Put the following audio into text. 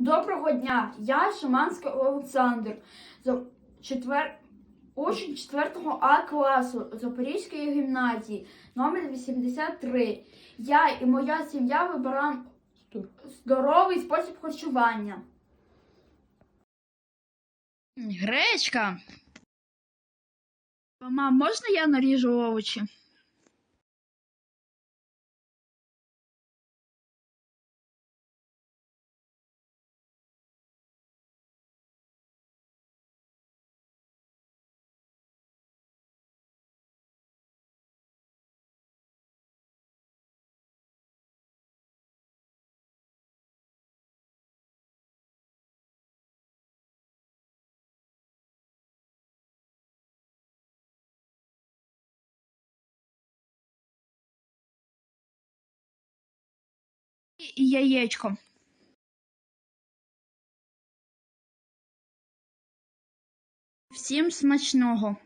Доброго дня! Я Шаманський Олександр, четвер... учень 4 А класу Запорізької гімназії, номер 83. Я і моя сім'я вибираємо здоровий спосіб харчування. Гречка. Мам, можна я наріжу овочі? І яєчко. Всім смачного.